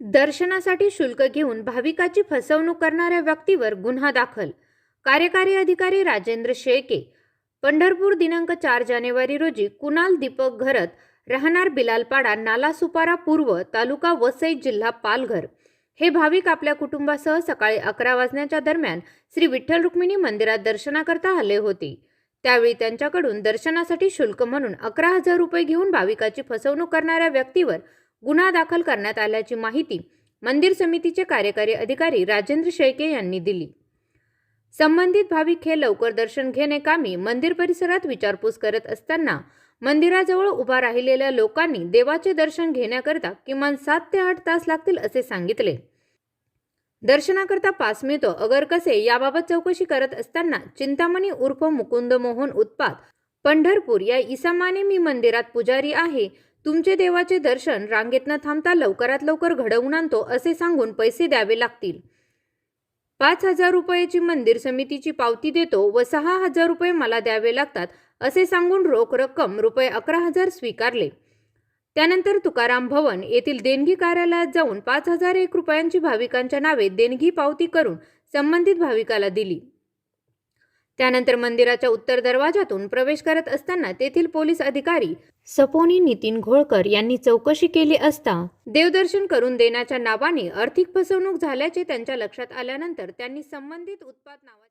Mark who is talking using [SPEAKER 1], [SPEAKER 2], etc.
[SPEAKER 1] दर्शनासाठी शुल्क घेऊन भाविकाची फसवणूक करणाऱ्या व्यक्तीवर गुन्हा दाखल. कार्यकारी अधिकारी राजेंद्र शेळके. पंढरपूर दिनांक चार जानेवारी रोजी कुणाल दीपक घरत राहणार बिलालपाडा नालासुपारा पूर्व तालुका वसई जिल्हा पालघर. हे भाविक आपल्या कुटुंबासह सकाळी अकरा वाजण्याच्या दरम्यान श्री विठ्ठल रुक्मिणी मंदिरात दर्शनाकरता आले होते. त्यावेळी त्यांच्याकडून दर्शनासाठी शुल्क म्हणून अकरा हजार रुपये घेऊन भाविकाची फसवणूक करणाऱ्या व्यक्तीवर गुन्हा दाखल करण्यात आल्याची माहिती मंदिर समितीचे कार्यकारी अधिकारी राजेंद्र शेळके यांनी दिली. संबंधित भाविक हे लवकर दर्शन घेणे कामी मंदिर परिसरात विचारपूस करत असताना मंदिराजवळ उभा राहिलेल्या लोकांनी देवाचे दर्शन घेण्याकरता किमान सात ते आठ तास लागतील असे सांगितले. दर्शनाकरता पास मिळतो अगर कसे याबाबत चौकशी करत असताना चिंतामणी उर्फ मुकुंद मोहन उत्पात पंढरपूर या इसमाने मी मंदिरात पुजारी आहे तुमचे देवाचे दर्शन रांगेत न थांबता लवकरात लवकर घडवून आणतो असे सांगून पैसे द्यावे लागतील. पाच हजार रुपयाची मंदिर समितीची पावती देतो व सहा हजार रुपये मला द्यावे लागतात असे सांगून रोख रक्कम रुपये अकरा हजार स्वीकारले. त्यानंतर तुकाराम भवन येथील देणगी कार्यालयात जाऊन पाच हजार एक रुपयांची भाविकांच्या नावे देणगी पावती करून संबंधित भाविकाला दिली. त्यानंतर मंदिराच्या उत्तर दरवाजातून प्रवेश करत असताना तेथील पोलीस अधिकारी सपोनी नितीन घोळकर यांनी चौकशी केली असता देवदर्शन करून देण्याच्या नावाने आर्थिक फसवणूक झाल्याचे त्यांच्या लक्षात आल्यानंतर त्यांनी संबंधित उत्पाद नावा